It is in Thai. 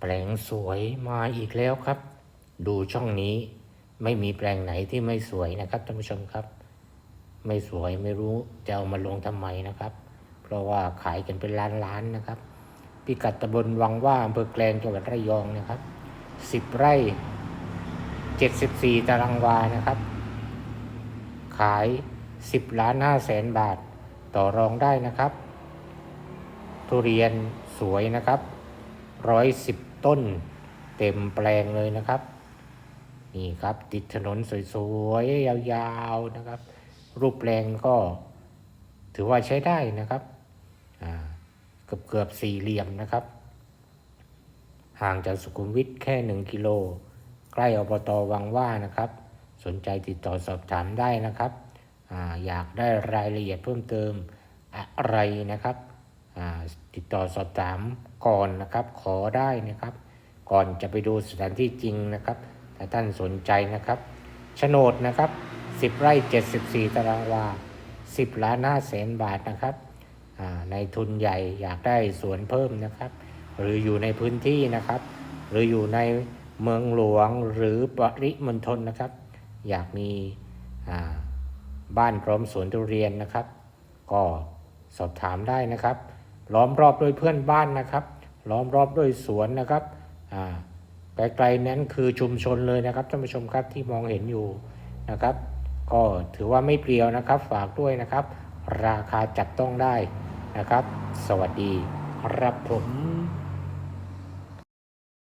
แปลงสวยมาอีกแล้วครับ ดูช่องนี้ไม่มีแปลงไหนที่ไม่สวยนะครับท่านผู้ชมครับ ไม่สวยไม่รู้จะเอามาลงทำไมนะครับ เพราะว่าขายกันเป็นล้านๆนะครับ พิกัดตำบลวังว่าอำเภอแกลงจังหวัดระยองนะครับสิบไร่เจ็ดสิบสี่ตารางวานะครับ ขายสิบล้านห้าแสนบาท ต่อรองได้นะครับ ทุเรียนสวยนะครับร้อยสิบ ต้นเต็มแปลงเลยนะครับ นี่ครับติดถนนสวยๆ ยาวๆนะครับ รูปแปลงก็ถือว่าใช้ได้นะครับเกือบเกือบๆสี่เหลี่ยมนะครับ ห่างจากสุขุมวิทแค่หนึ่งกิโล ใกล้อบตวังว่านะครับ สนใจติดต่อสอบถามได้นะครับออยากได้รายละเอียดเพิ่มเติมอะไรนะครับ ติดต่อสอบถามก่อนนะครับ ขอได้นะครับ ก่อนจะไปดูสถานที่จริงนะครับถ้าท่านสนใจนะครับโฉนดนะครับ 10 ไร่ 74 ตารางวา 10 ล้าน5แสนบาทนะครับในทุนใหญ่อยากได้สวนเพิ่มนะครับ หรืออยู่ในพื้นที่นะครับ หรืออยู่ในเมืองหลวงหรือปริมณฑลนะครับ อยากมีบ้านพร้อมสวนทุเรียนนะครับ ก็สอบถามได้นะครับ ล้อมรอบด้วยเพื่อนบ้านนะครับ ล้อมรอบด้วยสวนนะครับไกลๆนั้นคือชุมชนเลยนะครับท่านผู้ชมครับที่มองเห็นอยู่นะครับ ก็ถือว่าไม่เปรียวนะครับ ฝากด้วยนะครับ ราคาจับต้องได้นะครับ สวัสดีครับผม